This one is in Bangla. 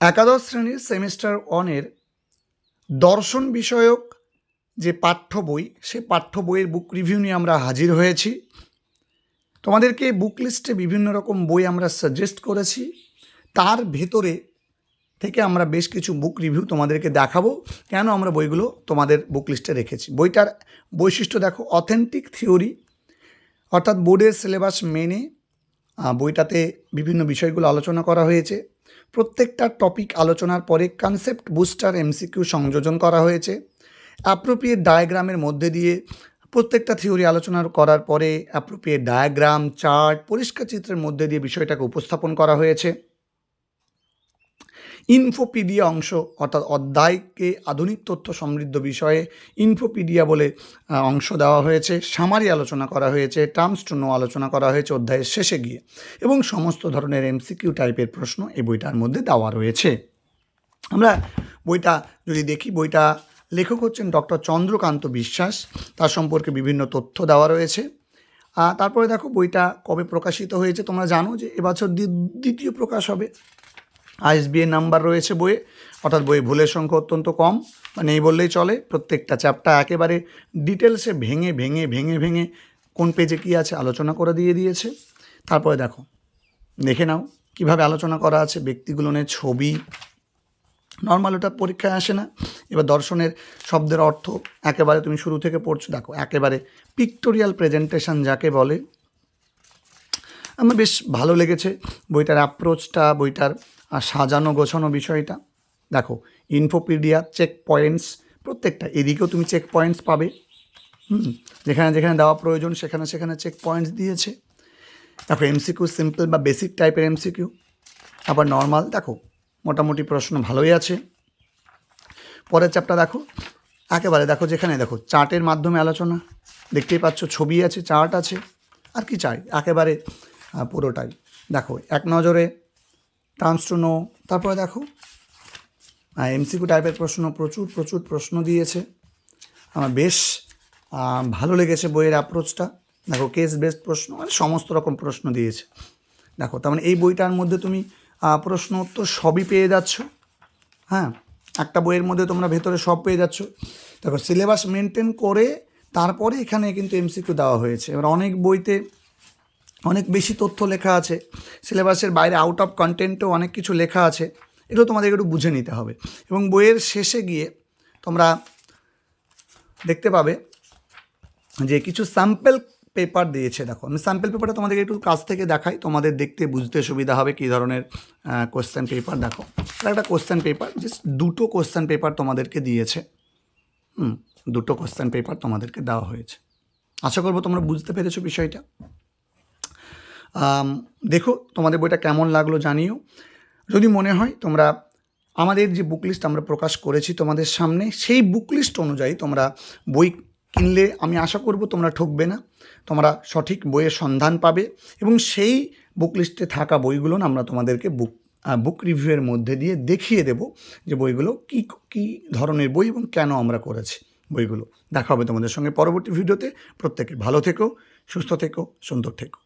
একাদশ শ্রেণির সেমিস্টার ওয়ানের দর্শন বিষয়ক যে পাঠ্য বই, সে পাঠ্য বইয়ের বুক রিভিউ নিয়ে আমরা হাজির হয়েছি। তোমাদেরকে বুক লিস্টে বিভিন্ন রকম বই আমরা সাজেস্ট করেছি। তার ভেতরে থেকে আমরা বেশ কিছু বুক রিভিউ তোমাদেরকে দেখাবো। কেন আমরা বইগুলো তোমাদের বুক লিস্টে রেখেছি? বইটার বৈশিষ্ট্য দেখো অথেন্টিক থিওরি অর্থাৎ বোর্ডের সিলেবাস মেনে বইটাতে বিভিন্ন বিষয়গুলো আলোচনা করা হয়েছে। প্রত্যেকটা টপিক আলোচনার পরে কনসেপ্ট বুস্টার এমসিকিউ সংযোজন করা হয়েছে। অ্যাপ্রোপ্রিয়েট ডায়াগ্রামের মধ্যে দিয়ে প্রত্যেকটা থিওরি আলোচনা করার পরে অ্যাপ্রোপ্রিয়েট ডায়াগ্রাম চার্ট পরিষ্কার চিত্রের মধ্যে দিয়ে বিষয়টাকে উপস্থাপন করা হয়েছে। ইনফোপিডিয়া অংশ, অর্থাৎ অধ্যায়কে আধুনিক তথ্য সমৃদ্ধ বিষয়ে ইনফোপিডিয়া বলে অংশ দেওয়া হয়েছে। সামারি আলোচনা করা হয়েছে, টার্মস টু নো আলোচনা করা হয়েছে অধ্যায়ের শেষে গিয়ে। এবং সমস্ত ধরনের এমসিকিউ টাইপের প্রশ্ন এই বইটার মধ্যে দেওয়া রয়েছে। আমরা বইটা, যদি দেখি, বইটা লেখক হচ্ছেন ডক্টর চন্দ্রকান্ত বিশ্বাস। তার সম্পর্কে বিভিন্ন তথ্য দেওয়া রয়েছে। তারপরে দেখো, বইটা কবে প্রকাশিত হয়েছে, তোমরা জানো যে এবছর দ্বি- দ্বিতীয় প্রকাশ হবে। আইএসবিএ নাম্বার রয়েছে বইয়ে, অর্থাৎ বইয়ে ভুলের সংখ্যা অত্যন্ত কম বা নেই বললেই চলে, প্রত্যেকটা চ্যাপ্টার একেবারে ডিটেলসে ভেঙে ভেঙে ভেঙে ভেঙে কোন পেজে কী আছে আলোচনা করে দিয়ে দিয়েছে। তারপরে দেখো, দেখে নাও কীভাবে আলোচনা করা আছে, ব্যক্তিগুলো নিয়ে ছবি। নর্মাল ওটা পরীক্ষায় আসে না, এবার দর্শনের শব্দের অর্থ একেবারে তুমি শুরু থেকে পড়ছো, দেখো, একেবারে পিক্টোরিয়াল প্রেজেন্টেশন যাকে বলে আমার বেশ ভালো লেগেছে বইটার অ্যাপ্রোচটা বইটার সাজানো, গোছানো বিষয়টা। দেখো ইনফোপিডিয়া চেক পয়েন্টস প্রত্যেকটা, এদিকেও তুমি চেক পয়েন্টস পাবে। হুম, যেখানে যেখানে দেওয়া প্রয়োজন, সেখানে সেখানে চেক পয়েন্টস দিয়েছে। দেখো এমসিকিউ সিম্পল বা বেসিক টাইপের এমসিকিউ আবার নর্মাল দেখো, মোটামুটি প্রশ্ন ভালোই আছে। পরের চ্যাপ্টার দেখো, একেবারে দেখো, যেখানে দেখো চার্টের মাধ্যমে আলোচনা। দেখতেই পাচ্ছ, ছবি আছে চার্ট আছে। আর কি চাই? একেবারে পুরোটাই। দেখো, এক নজরে টার্মস তারপরে দেখো এমসিকিউ টাইপের প্রশ্ন প্রচুর প্রচুর প্রশ্ন দিয়েছে। আমার বেশ ভালো লেগেছে বইয়ের অ্যাপ্রোচটা দেখো কেস বেসড প্রশ্ন মানে সমস্ত রকম প্রশ্ন দিয়েছে। দেখো, তার মানে এই বইটার মধ্যে তুমি প্রশ্ন উত্তর সবই পেয়ে যাচ্ছ। হ্যাঁ একটা বইয়ের মধ্যে তোমরা ভেতরে সব পেয়ে যাচ্ছ। দেখো সিলেবাস মেনটেন করে তারপরে এখানে কিন্তু এমসিকিউ দেওয়া হয়েছে। এবার অনেক বইতে অনেক বেশি তথ্য লেখা আছে। সিলেবাসের বাইরে আউট অফ কন্টেন্টও অনেক কিছু লেখা আছে। এগুলো তোমাদেরকে একটু বুঝে নিতে হবে। এবং বইয়ের শেষে গিয়ে তোমরা দেখতে পাবে যে কিছু স্যাম্পেল পেপার দিয়েছে। দেখো, আমি স্যাম্পেল পেপারটা তোমাদেরকে একটু কাছ থেকে দেখাই। তোমাদের দেখতে বুঝতে সুবিধা হবে কী ধরনের কোশ্চেন পেপার দেখো একটা কোশ্চেন পেপার জাস্ট দুটো কোশ্চেন পেপার তোমাদেরকে দিয়েছে। হুম, দুটো কোশ্চেন পেপার তোমাদেরকে দেওয়া হয়েছে। আশা করব তোমরা বুঝতে পেরেছ বিষয়টা। দেখো তোমাদের বইটা কেমন লাগল জানিও। যদি মনে হয় তোমরা আমাদের যে বুক লিস্ট আমরা প্রকাশ করেছি তোমাদের সামনে, সেই বুক লিস্ট অনুযায়ী তোমরা বই কিনলে আমি আশা করব তোমরা ঠকবে না। তোমরা সঠিক বইয়ের সন্ধান পাবে এবং সেই বুক লিস্টে থাকা বইগুলো আমরা তোমাদেরকে বুক বুক রিভিউয়ের মধ্যে দিয়ে দেখিয়ে দেব যে বইগুলো কী কী ধরনের বই এবং কেন আমরা করেছি বইগুলো। দেখা হবে তোমাদের সঙ্গে পরবর্তী ভিডিওতে প্রত্যেকে ভালো থেকো, সুস্থ থেকো, সুন্দর থেকো।